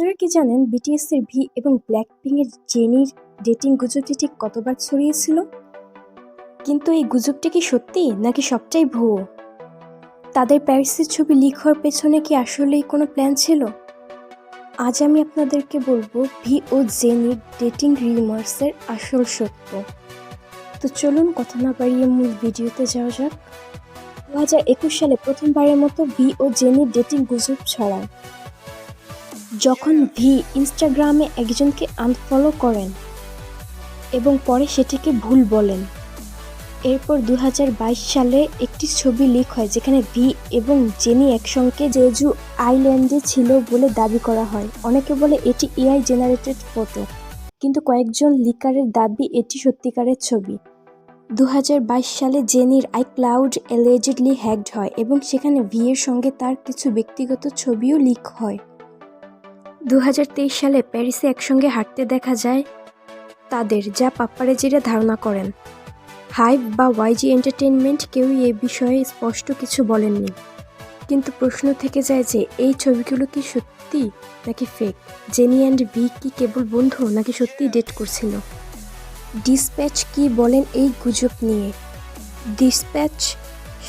আপনারা কি জানেন বিটিএস এর ভি এবং ব্ল্যাকপিং এর জেনির ডেটিং গুজবটি ঠিক কতবার ছড়িয়েছিল? কিন্তু এই গুজবটি কি সত্যি নাকি সবটাই ভুয়ো? তাদের প্যারিসের ছবি লিক হওয়ার পেছনে কি আসলেই কোনো প্ল্যান ছিল? আজ আমি আপনাদেরকে বলব ভি ও জেনির ডেটিং রিউমার্সের আসল সত্য। তো চলুন কথা না বাড়িয়ে মূল ভিডিওতে যাওয়া যাক। দু হাজার একুশ সালে প্রথমবারের মতো ভি ও জেনির ডেটিং গুজব ছড়ায়। যখন ভি ইনস্টাগ্রামে একজনকে আনফলো করেন এবং পরে সেটিকে ভুল বলেন। এরপর দু হাজার বাইশ সালে একটি ছবি লিক হয় যেখানে ভি এবং জেনি একসঙ্গে জেজু আইল্যান্ডে ছিল বলে দাবি করা হয়। অনেকে বলে এটি এআই জেনারেটেড ফটো কিন্তু কয়েকজন লিকারের দাবি এটি সত্যিকারের ছবি। দু হাজার বাইশ সালে জেনির আই ক্লাউড এলিজেডলি হ্যাকড হয় এবং সেখানে ভি এর সঙ্গে তার কিছু ব্যক্তিগত ছবিও লিক হয়। দু হাজার তেইশ সালে প্যারিসে একসঙ্গে হাঁটতে দেখা যায় তাদের, যা পাপ্পারেজিরা ধারণা করেন। হাইভ বা ওয়াইজি এন্টারটেনমেন্ট কেউই এ বিষয়ে স্পষ্ট কিছু বলেননি। কিন্তু প্রশ্ন থেকে যায় যে, এই ছবিগুলো কি সত্যি নাকি ফেক জেনি অ্যান্ড ভি কি কেবল বন্ধু নাকি সত্যি ডেট করছিল? ডিসপ্যাচ কি বলেন এই গুজব নিয়ে? ডিসপ্যাচ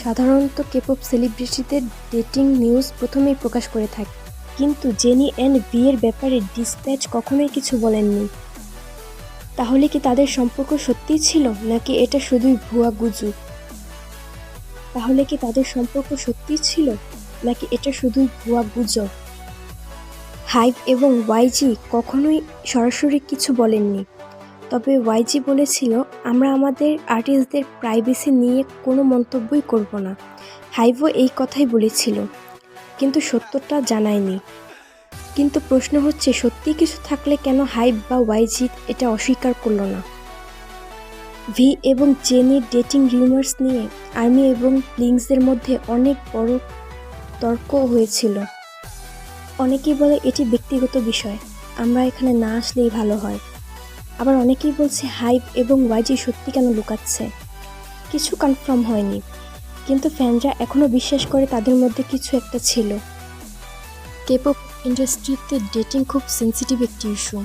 সাধারণত কেপপ সেলিব্রিটিদের ডেটিং নিউজ প্রথমেই প্রকাশ করে থাকে। কিন্তু জেনি অ্যান্ড বিয়ের ব্যাপারে ডিসপ্যাচ কখনোই কিছু বলেননি। তাহলে কি তাদের সম্পর্ক সত্যিই ছিল, নাকি এটা শুধুই ভুয়া গুজব তাহলে কি তাদের সম্পর্ক সত্যিই ছিল, নাকি এটা শুধুই ভুয়া গুজব? হাইভ এবং ওয়াইজি কখনোই সরাসরি কিছু বলেননি। তবে ওয়াইজি বলেছিল, আমরা আমাদের আর্টিস্টদের প্রাইভেসি নিয়ে কোনো মন্তব্যই করব না। হাইভও এই কথাই বলেছিল। কিন্তু সত্যটা জানায়নি। কিন্তু প্রশ্ন হচ্ছে সত্যি কিছু থাকলে কেন হাইপ বা ওয়াইজি এটা অস্বীকার করল না? ভি এবং জেনির ডেটিং রিউমার্স নিয়ে আর্মি এবং প্লিংসের মধ্যে অনেক বড় তর্ক হয়েছিল। অনেকেই বলে এটি ব্যক্তিগত বিষয়, আমরা এখানে না আসলেই ভালো হয়। আবার অনেকেই বলছে হাইপ এবং ওয়াইজি সত্যি কেন লুকাচ্ছে? কিছু কনফার্ম হয়নি। কিন্তু ফ্যানরা এখনও বিশ্বাস করে তাদের মধ্যে কিছু একটা ছিল। কেপপ ইন্ডাস্ট্রিতে ডেটিং খুব সেন্সিটিভ একটি ইস্যু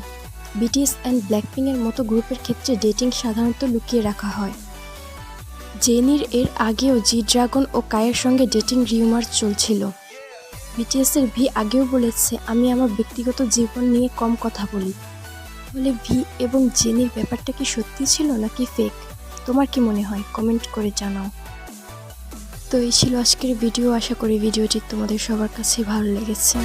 বিটিএস অ্যান্ড ব্ল্যাকপিংয়ের মতো গ্রুপের ক্ষেত্রে ডেটিং সাধারণত লুকিয়ে রাখা হয়। জেনির এর আগেও জি ড্রাগন ও কায়ের সঙ্গে ডেটিং রিউমার চলছিল। বিটিএসের ভি আগেও বলেছে, আমি আমার ব্যক্তিগত জীবন নিয়ে কম কথা বলি। বলে ভি এবং জেনির ব্যাপারটা কি সত্যি ছিল নাকি ফেক তোমার কি মনে হয়? কমেন্ট করে জানাও। তো এই ছিল আজকের ভিডিও আশা করি ভিডিওটি তোমাদের সবার কাছে ভালো লেগেছে।